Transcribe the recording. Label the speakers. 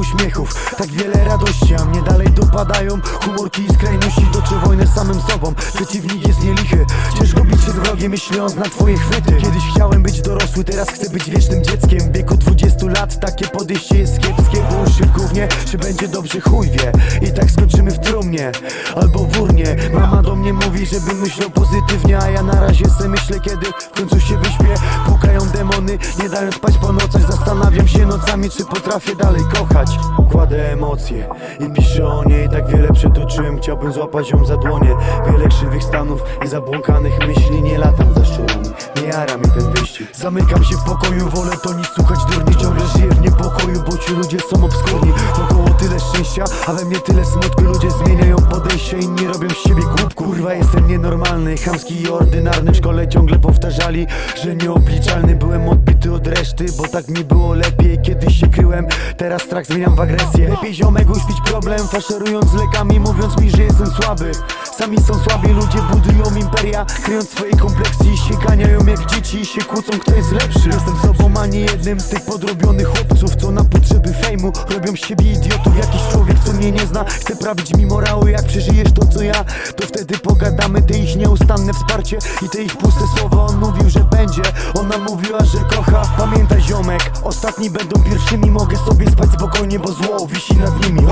Speaker 1: uśmiechów Tak wiele radości, a mnie dalej dopadają Humorki i skrajności, toczę wojnę samym sobą. Przeciwnik jest nielichy, ciężko bić się z wrogiem Myśląc na twoje chwyty. Kiedyś chciałem być dorosły, teraz chcę być wiecznym dzieckiem. W wieku 20 lat takie podejście jest kiepskie Bo uszy w gównie, czy będzie dobrze chuj wie. I tak skończymy w trumnie, albo w urnie. Mama do mnie mówi, żebym myślał pozytywnie A ja na razie se myślę, kiedy w końcu się nie dają spać po nocach. Zastanawiam się nocami, czy potrafię dalej kochać. Kładę emocje i piszę o niej Tak wiele przetoczyłem, chciałbym złapać ją za dłonie. Wiele krzywych stanów i zabłąkanych myśli. Nie latam za szczurami, nie jara mi ten wyścig. Zamykam się w pokoju, wolę to niż słuchać durni. Ciągle żyję w niepokoju, bo ci ludzie są obskurni. Wokoło tyle szczęścia, a we mnie tyle smutku. Ludzie zmieniają podejście, inni robią z siebie głupku. Kurwa jestem nienormalny, chamski i ordynarny. W szkole ciągle powtarzali, że nieobliczalny. Byłem odbity od bo tak mi było lepiej Kiedyś się kryłem, teraz strach zmieniam w agresję. Lepiej ziomek uśpić problem, faszerując lekami Mówiąc mi, że jestem słaby. Sami są słabi, ludzie budują imperia Kryjąc swoje kompleksy i się ganiają jak dzieci. I się kłócą, kto jest lepszy. Jestem sobą, a nie jednym z tych podrobionych chłopców Co na potrzeby fejmu robią z siebie idiotów. Jakiś człowiek, co mnie nie zna Chce prawić mi morały, jak przeżyjesz to co ja To wtedy pogadamy, te ich nieustanne wsparcie I te ich puste słowa, on mówił, że będzie. Ona mówiła, że ziomek, ostatni będą pierwszymi Mogę sobie spać spokojnie, bo zło wisi nad nimi!